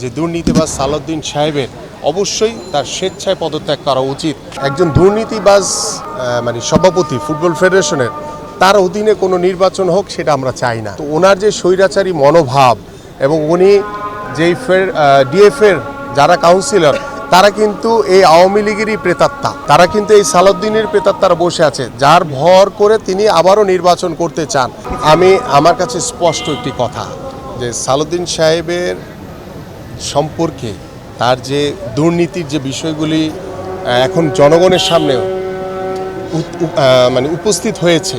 যে দুর্নীতিবাজ সালাউদ্দিন সাহেবের অবশ্যই তার স্বেচ্ছায় পদত্যাগ করা উচিত। একজন দুর্নীতিবাজ মানে সভাপতি, ফুটবল ফেডারেশনের, তার অধীনে কোনো নির্বাচন হোক সেটা আমরা চাই না। তো ওনার যে স্বৈরাচারী মনোভাব এবং উনি যেই ফের ডিএফের যারা কাউন্সিলর, তারা কিন্তু এই আওয়ামী লীগেরই প্রেতাত্মা। তারা কিন্তু এই সালাউদ্দিনের প্রেতাত্মারা বসে আছে, যার ভর করে তিনি আবারও নির্বাচন করতে চান। আমি, আমার কাছে স্পষ্ট একটি কথা যে সালাউদ্দিন সাহেবের সম্পর্কে তার যে দুর্নীতির যে বিষয়গুলি এখন জনগণের সামনে উত- উপ- আহ, মানে উপস্থিত হয়েছে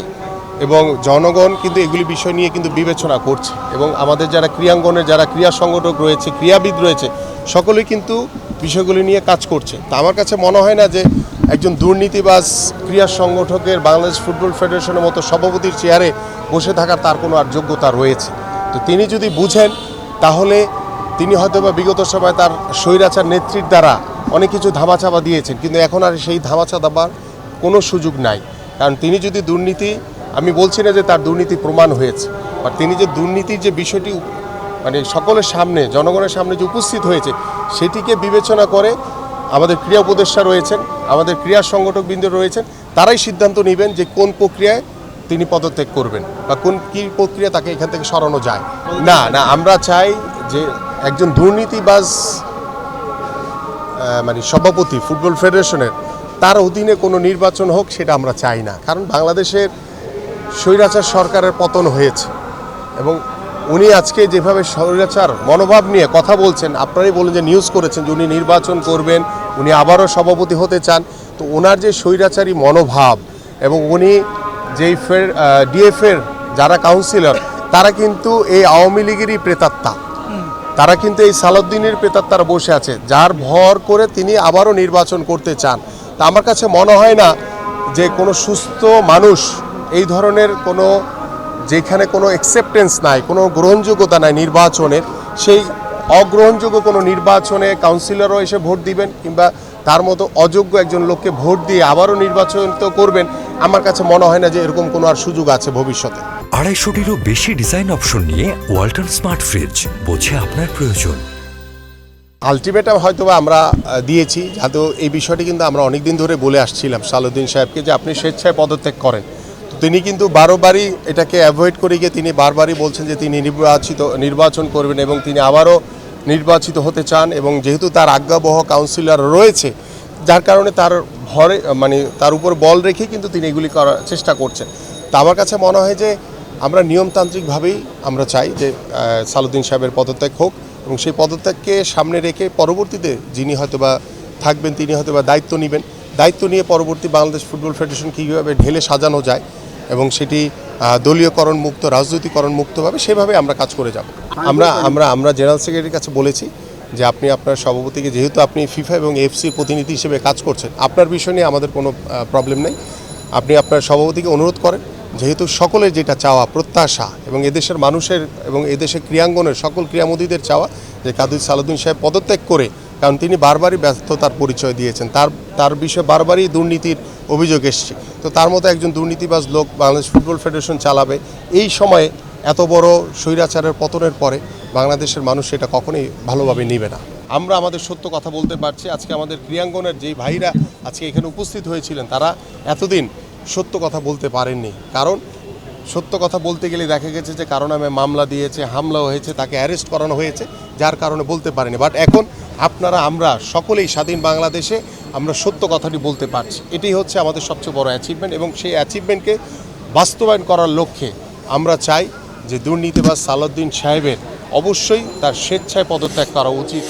এবং জনগণ কিন্তু এগুলি বিষয় নিয়ে কিন্তু বিবেচনা করছে এবং আমাদের যারা ক্রিয়াঙ্গনের যারা ক্রিয়া সংগঠক রয়েছে ক্রিয়াবিদ রয়েছে সকলেই কিন্তু বিষয়গুলি নিয়ে কাজ করছে। তা আমার কাছে মনে হয় না যে একজন দুর্নীতিবাজ ক্রিয়া সংগঠকের বাংলাদেশ ফুটবল ফেডারেশনের মতো সভাপতির চেয়ারে বসে থাকার তার কোনো আর যোগ্যতা রয়েছে। তো তিনি যদি বুঝেন তাহলে তিনি হয়তো বা বিগত সময় তার স্বৈরাচার নেত্রীর দ্বারা অনেক কিছু ধামাচাপা দিয়েছেন, কিন্তু এখন আর সেই ধামাচা দেবার কোনো সুযোগ নাই। কারণ তিনি যদি দুর্নীতি, আমি বলছি না যে তার দুর্নীতি প্রমাণ হয়েছে বা তিনি যে দুর্নীতির যে বিষয়টি মানে সকলের সামনে, জনগণের সামনে যে উপস্থিত হয়েছে, সেটিকে বিবেচনা করে আমাদের ক্রিয়া উপদেষ্টা রয়েছেন, আমাদের ক্রিয়া সংগঠকবৃন্দ রয়েছেন, তারাই সিদ্ধান্ত নেবেন যে কোন প্রক্রিয়ায় তিনি পদত্যাগ করবেন বা কোন কী প্রক্রিয়া তাকে এখান থেকে সরানো যায়। না না, আমরা চাই যে একজন দুর্নীতিবাজ মানে সভাপতি, ফুটবল ফেডারেশনের, তার অধীনে কোনো নির্বাচন হোক সেটা আমরা চাই না। কারণ বাংলাদেশের স্বৈরাচার সরকারের পতন হয়েছে এবং উনি আজকে যেভাবে স্বৈরাচার মনোভাব নিয়ে কথা বলছেন, আপনারাই বলেন যে নিউজ করেছেন যে উনি নির্বাচন করবেন, উনি আবারও সভাপতি হতে চান, তো ওনার যে স্বৈরাচারী মনোভাব এবং উনি যেই ফের ডিএফের যারা কাউন্সিলর তারা কিন্তু এই আওয়ামী লীগেরই প্রেতাত্মা। তারা কিন্তু এই সালাউদ্দিনের প্রেতাত্মারা বসে আছে, যার ভর করে তিনি আবারও নির্বাচন করতে চান। তা আমার কাছে মনে হয় না যে কোনো সুস্থ মানুষ এই ধরনের কোনো, যেখানে কোনো অ্যাকসেপ্টেন্স নাই, কোনো গ্রহণযোগ্যতা নাই নির্বাচনের সেই অগ্রহণযোগ্য কোনো নির্বাচনে কাউন্সিলরও এসে ভোট দিবেন কিংবা তার মতো অযোগ্য একজন লোককে ভোট দিয়ে আবারও নির্বাচন তো করবেন, আমার কাছে মনে হয় না যে এরকম কোনো আর সুযোগ আছে ভবিষ্যতে। আড়াইশোটিরও বেশি ডিজাইন অপশন নিয়ে ওয়ালটন স্মার্ট ফ্রিজ বোঝে আপনার প্রয়োজন। আলটিমেটাম হয়তো আমরা দিয়েছি, যাতে এই বিষয়টি কিন্তু আমরা অনেক দিন ধরে বলে আসছিলাম সালুদ্দিন সাহেবকে যে আপনি স্বেচ্ছায় পদত্যাগ করেন। তিনি কিন্তু বারোবারই এটাকে অ্যাভয়েড করে গিয়ে তিনি বারবারই বলছেন যে তিনি নির্বাচিত, নির্বাচন করবেন এবং তিনি আবারও নির্বাচিত হতে চান এবং যেহেতু তার আজ্ঞাবহ কাউন্সিলর রয়েছে, যার কারণে তার ভরে মানে তার উপর বল রেখে কিন্তু তিনি এগুলি করার চেষ্টা করছেন। তা আমার কাছে মনে হয় যে আমরা নিয়মতান্ত্রিকভাবেই আমরা চাই যে সালুদ্দিন সাহেবের পদত্যাগ হোক এবং সেই পদত্যাগকে সামনে রেখে পরবর্তীতে যিনি হয়তোবা থাকবেন, তিনি হয়তোবা দায়িত্ব নেবেন। দায়িত্ব নিয়ে পরবর্তী বাংলাদেশ ফুটবল ফেডারেশন কীভাবে ঢেলে সাজানো যায় এবং সেটি দলীয়করণ মুক্ত রাজনৈতিকরণ মুক্তভাবে সেভাবে আমরা কাজ করে যাব। আমরা আমরা আমরা জেনারেল সেক্রেটারির কাছে বলেছি যে, আপনি আপনার সভাপতিকে, যেহেতু আপনি ফিফা এবং এফসি প্রতিনিধি হিসেবে কাজ করছেন, আপনার বিষয় নিয়ে আমাদের কোনো প্রবলেম নেই। আপনি আপনার সভাপতিকে অনুরোধ করেন যেহেতু সকলের যেটা চাওয়া প্রত্যাশা এবং এদেশের মানুষের এবং এদেশের ক্রিয়াঙ্গনের সকল ক্রিয়ামোদীদের চাওয়া যে কাদুর সালাউদ্দিন সাহেব পদত্যাগ করে, কারণ তিনি বারবারই ব্যর্থতার পরিচয় দিয়েছেন। তার তার বিষয়ে বারবারই দুর্নীতির অভিযোগ এসছে। তো তার মতো একজন দুর্নীতিবাজ লোক বাংলাদেশ ফুটবল ফেডারেশন চালাবে, এই সময়ে এত বড় স্বৈরাচারের পতনের পরে বাংলাদেশের মানুষ সেটা কখনোই ভালোভাবে নেবে না। আমরা আমাদের সত্য কথা বলতে পারছি, আজকে আমাদের ক্রিয়াঙ্গনের যেই ভাইরা আজকে এখানে উপস্থিত হয়েছিলেন, তারা এতদিন সত্য কথা বলতে পারেননি। কারণ সত্য কথা বলতে গেলে দেখা গেছে যে কারণ নামে মামলা দিয়েছে হামলা হয়েছে, তাকে অ্যারেস্ট করানো হয়েছে, যার কারণে বলতে পারেনি। বাট এখন আপনারা, আমরা সকলেই স্বাধীন বাংলাদেশে আমরা সত্য কথাটি বলতে পারছি। এটাই হচ্ছে আমাদের সবচেয়ে বড় অ্যাচিভমেন্ট এবং সেই অ্যাচিভমেন্টকে বাস্তবায়ন করার লক্ষ্যে আমরা চাই যে দুর্নীতিবাজ সালাউদ্দিন সাহেবের অবশ্যই তার স্বেচ্ছায় পদত্যাগ করা উচিত।